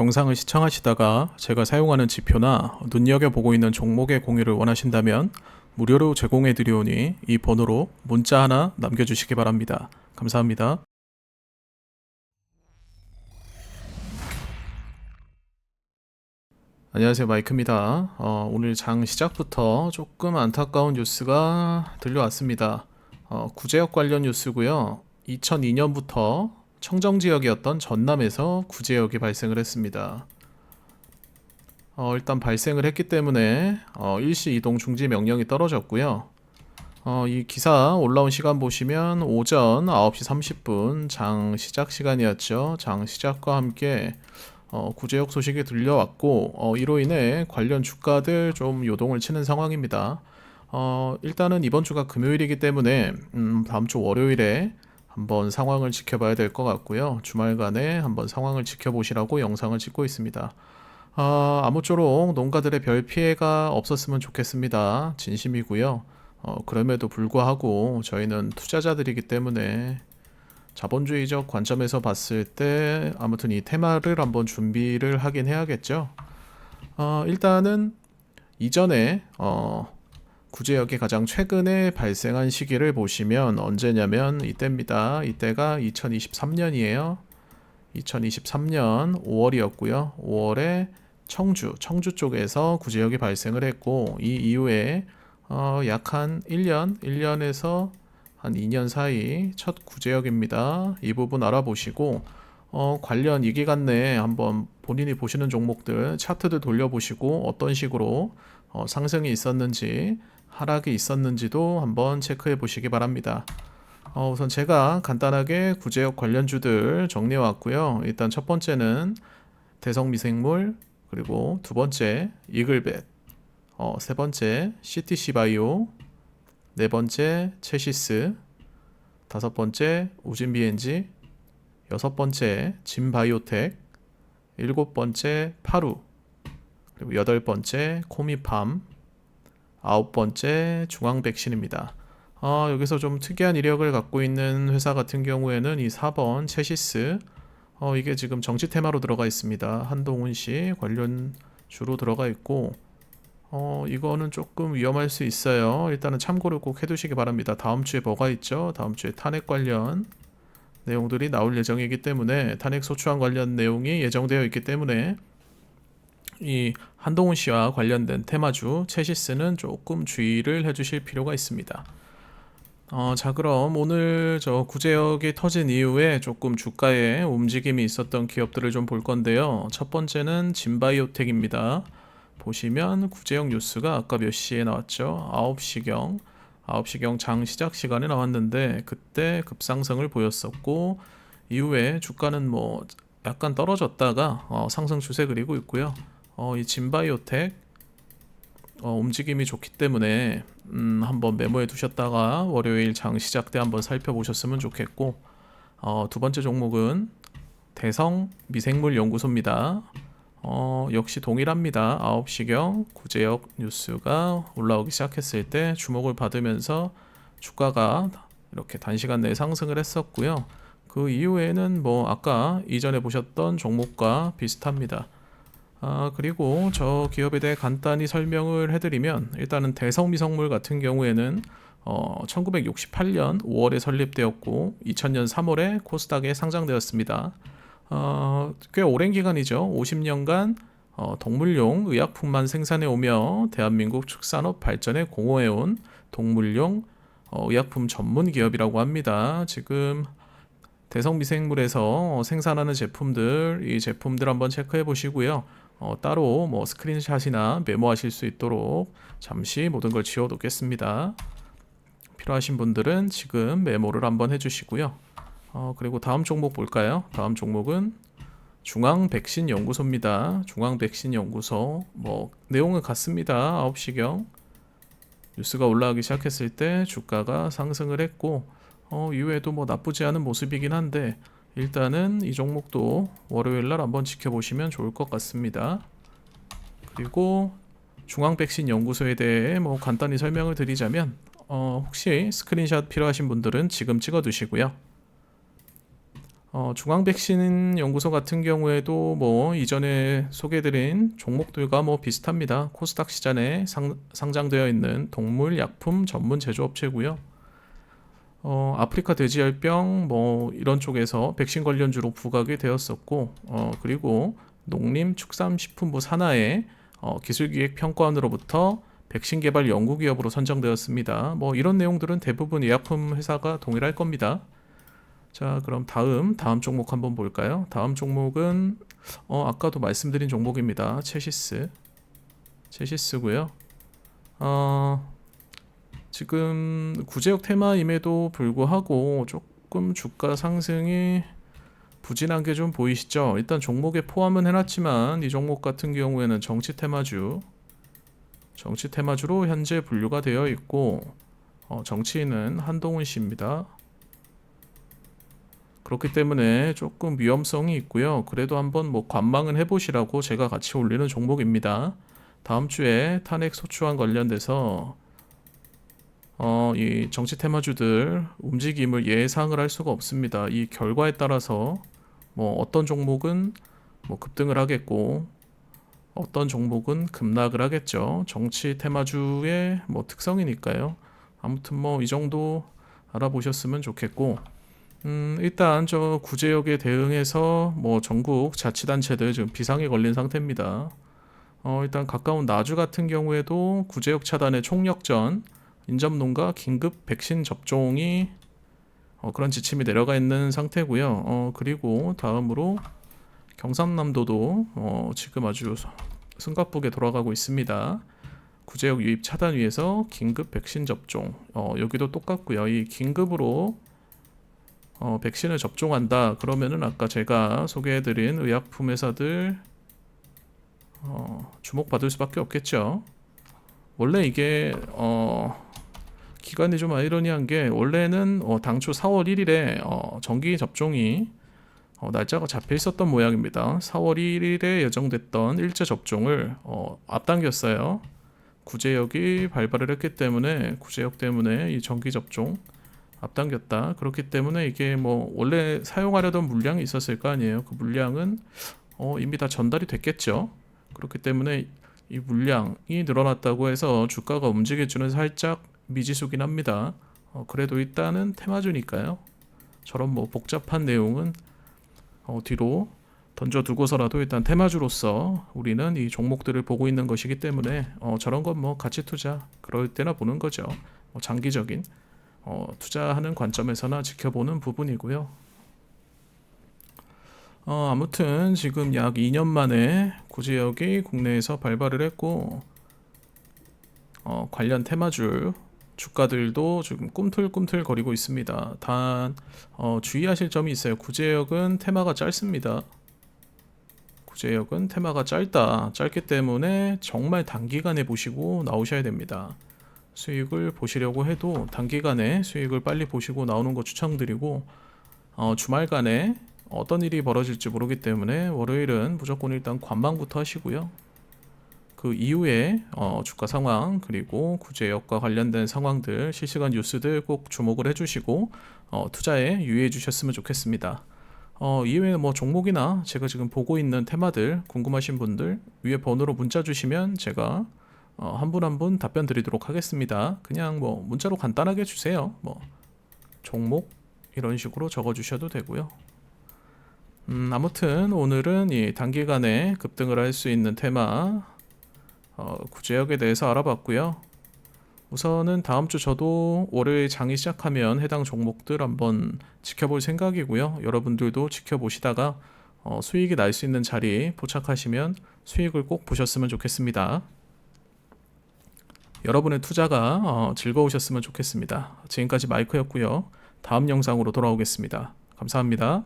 영상을 시청하시다가 제가 사용하는 지표나 눈여겨보고 있는 종목의 공유를 원하신다면 무료로 제공해 드리오니 이 번호로 문자 하나 남겨주시기 바랍니다. 감사합니다. 안녕하세요 마이크입니다. 어, 오늘 장 시작부터 조금 안타까운 뉴스가 들려왔습니다. 어, 구제역 관련 뉴스고요. 2002년부터 청정 지역이었던 전남에서 구제역이 발생을 했습니다. 어, 일단 발생을 했기 때문에 어, 일시 이동 중지 명령이 떨어졌고요. 어, 이 기사 올라온 시간 보시면 오전 9시 30분 장 시작 시간이었죠. 장 시작과 함께 어, 구제역 소식이 들려왔고 어, 이로 인해 관련 주가들 좀 요동을 치는 상황입니다. 어, 일단은 이번 주가 금요일이기 때문에 음, 다음 주 월요일에 한번 상황을 지켜봐야 될 것 같고요. 주말간에 한번 상황을 지켜보시라고 영상을 찍고 있습니다. 아, 아무쪼록 농가들의 별 피해가 없었으면 좋겠습니다. 진심이고요. 어, 그럼에도 불구하고 저희는 투자자들이기 때문에 자본주의적 관점에서 봤을 때 아무튼 이 테마를 한번 준비를 하긴 해야겠죠. 어, 일단은 이전에 어, 구제역이 가장 최근에 발생한 시기를 보시면 언제냐면 이때입니다. 이때가 2023년이에요. 2023년 5월이었고요. 5월에 청주, 청주 쪽에서 구제역이 발생을 했고 이 이후에 어, 약 한 1년, 1년에서 한 2년 사이 첫 구제역입니다. 이 부분 알아보시고 어, 관련 이 기간 내에 한번 본인이 보시는 종목들 차트도 돌려보시고 어떤 식으로 어, 상승이 있었는지 하락이 있었는지도 한번 체크해 보시기 바랍니다. 어, 우선 제가 간단하게 구제역 관련주들 정리해 왔고요. 일단 첫 번째는 대성미생물 그리고 두 번째 이글벳 어, 세 번째 CTC 바이오 네 번째 체시스, 다섯 번째 우진 비엔지, 여섯 번째 진바이오텍, 일곱 번째 파루, 그리고 여덟 번째 코미팜, 아홉 번째 중앙 백신입니다. 어, 여기서 좀 특이한 이력을 갖고 있는 회사 같은 경우에는 이 4번 체시스, 어, 이게 지금 정치 테마로 들어가 있습니다. 한동훈 씨 관련 주로 들어가 있고, 어, 이거는 조금 위험할 수 있어요. 일단은 참고를 꼭 해두시기 바랍니다. 다음 주에 뭐가 있죠? 다음 주에 탄핵 관련 내용들이 나올 예정이기 때문에 탄핵 소추안 관련 내용이 예정되어 있기 때문에 이 한동훈 씨와 관련된 테마주 체시스는 조금 주의를 해주실 필요가 있습니다. 어, 자 그럼 오늘 저 구제역이 터진 이후에 조금 주가에 움직임이 있었던 기업들을 좀 볼 건데요. 첫 번째는 진바이오텍입니다. 보시면 구제역 뉴스가 아까 몇 시에 나왔죠? 9시경 9시경 장 시작 시간에 나왔는데 그때 급상승을 보였었고 이후에 주가는 뭐 약간 떨어졌다가 어, 상승 추세 그리고 있고요. 어, 이 진바이오텍 어, 움직임이 좋기 때문에 음, 한번 메모해 두셨다가 월요일 장 시작 때 한번 살펴보셨으면 좋겠고 어, 두 번째 종목은 대성 미생물 연구소입니다. 어, 역시 동일합니다. 9시경 구제역 뉴스가 올라오기 시작했을 때 주목을 받으면서 주가가 이렇게 단시간 내에 상승을 했었고요. 그 이후에는 뭐 아까 이전에 보셨던 종목과 비슷합니다. 아, 그리고 저 기업에 대해 간단히 설명을 해드리면 일단은 대성미성물 같은 경우에는 어, 1968년 5월에 설립되었고 2000년 3월에 코스닥에 상장되었습니다. 어, 꽤 오랜 기간이죠. 50년간 어, 동물용 의약품만 생산해 오며 대한민국 축산업 발전에 공헌해 온 동물용 어, 의약품 전문 기업이라고 합니다. 지금 대성미생물에서 생산하는 제품들 이 제품들 한번 체크해 보시고요. 어, 따로 뭐 스크린샷이나 메모하실 수 있도록 잠시 모든 걸 지워 놓겠습니다. 필요하신 분들은 지금 메모를 한번 해주시고요. 어, 그리고 다음 종목 볼까요? 다음 종목은 중앙 백신 연구소입니다. 중앙 백신 연구소 뭐 내용은 같습니다. 9시경 뉴스가 올라가기 시작했을 때 주가가 상승을 했고 어, 이후에도 뭐 나쁘지 않은 모습이긴 한데 일단은 이 종목도 월요일 날 한번 지켜보시면 좋을 것 같습니다. 그리고 중앙 백신 연구소에 대해 뭐 간단히 설명을 드리자면 어, 혹시 스크린샷 필요하신 분들은 지금 찍어 두시고요. 어, 중앙백신 연구소 같은 경우에도 뭐 이전에 소개해드린 종목들과 뭐 비슷합니다. 코스닥 시장에 상, 상장되어 있는 동물 약품 전문 제조업체고요. 어, 아프리카 돼지열병 뭐 이런 쪽에서 백신 관련주로 부각이 되었었고, 어, 그리고 농림축산식품부 산하의 어, 기술기획평가원으로부터 백신 개발 연구기업으로 선정되었습니다. 뭐 이런 내용들은 대부분 의약품 회사가 동일할 겁니다. 자, 그럼 다음 다음 종목 한번 볼까요? 다음 종목은 어, 아까도 말씀드린 종목입니다. 체시스. 체시스고요. 어, 지금 구제역 테마임에도 불구하고 조금 주가 상승이 부진한 게 좀 보이시죠? 일단 종목에 포함은 해놨지만 이 종목 같은 경우에는 정치 테마주, 정치 테마주로 현재 분류가 되어 있고 어, 정치인은 한동훈 씨입니다. 그렇기 때문에 조금 위험성이 있고요. 그래도 한번 뭐 관망은 해보시라고 제가 같이 올리는 종목입니다. 다음 주에 탄핵 소추안 관련돼서 어, 이 정치 테마주들 움직임을 예상을 할 수가 없습니다. 이 결과에 따라서 뭐 어떤 종목은 뭐 급등을 하겠고 어떤 종목은 급락을 하겠죠. 정치 테마주의 뭐 특성이니까요. 아무튼 뭐 이 정도 알아보셨으면 좋겠고 음, 일단 저 구제역에 대응해서 뭐 전국 자치단체들 지금 비상에 걸린 상태입니다. 어, 일단 가까운 나주 같은 경우에도 구제역 차단의 총력전, 인접농가 긴급 백신 접종이 어, 그런 지침이 내려가 있는 상태고요. 어, 그리고 다음으로 경상남도도 어, 지금 아주 숨가쁘게 돌아가고 있습니다. 구제역 유입 차단 위해서 긴급 백신 접종. 어, 여기도 똑같고요. 이 긴급으로 어, 백신을 접종한다. 그러면은 아까 제가 소개해드린 의약품 회사들 어, 주목받을 수밖에 없겠죠. 원래 이게 어, 기간이 좀 아이러니한 게 원래는 어, 당초 4월 1일에 어, 정기 접종이 어, 날짜가 잡혀 있었던 모양입니다. 4월 1일에 예정됐던 일제 접종을 어, 앞당겼어요. 구제역이 발발을 했기 때문에 구제역 때문에 이 정기 접종 앞당겼다. 그렇기 때문에 이게 뭐 원래 사용하려던 물량이 있었을 거 아니에요. 그 물량은 어, 이미 다 전달이 됐겠죠. 그렇기 때문에 이 물량이 늘어났다고 해서 주가가 움직여주는 살짝 미지수긴 합니다. 어, 그래도 일단은 테마주니까요. 저런 뭐 복잡한 내용은 어, 뒤로 던져두고서라도 일단 테마주로서 우리는 이 종목들을 보고 있는 것이기 때문에 어, 저런 건 뭐 가치 투자 그럴 때나 보는 거죠. 뭐 장기적인 어, 투자하는 관점에서나 지켜보는 부분이고요. 어, 아무튼 지금 약 2년 만에 구제역이 국내에서 발발을 했고 어, 관련 테마줄 주가들도 지금 꿈틀꿈틀 거리고 있습니다. 단 어, 주의하실 점이 있어요. 구제역은 테마가 짧습니다. 구제역은 테마가 짧다. 짧기 때문에 정말 단기간에 보시고 나오셔야 됩니다. 수익을 보시려고 해도 단기간에 수익을 빨리 보시고 나오는 거 추천드리고 어, 주말간에 어떤 일이 벌어질지 모르기 때문에 월요일은 무조건 일단 관망부터 하시고요. 그 이후에 어, 주가 상황 그리고 구제역과 관련된 상황들 실시간 뉴스들 꼭 주목을 해주시고 어, 투자에 유의해 주셨으면 좋겠습니다. 어, 이외에 뭐 종목이나 제가 지금 보고 있는 테마들 궁금하신 분들 위에 번호로 문자 주시면 제가 어, 한분 한 분 답변 드리도록 하겠습니다. 그냥 뭐 문자로 간단하게 주세요. 뭐 종목 이런 식으로 적어 주셔도 되고요. 음, 아무튼 오늘은 이 단기간에 급등을 할 수 있는 테마 어, 구제역에 대해서 알아봤고요. 우선은 다음 주 저도 월요일 장이 시작하면 해당 종목들 한번 지켜볼 생각이고요. 여러분들도 지켜보시다가 어, 수익이 날 수 있는 자리 포착하시면 수익을 꼭 보셨으면 좋겠습니다. 여러분의 투자가 어, 즐거우셨으면 좋겠습니다. 지금까지 마이크였고요. 다음 영상으로 돌아오겠습니다. 감사합니다.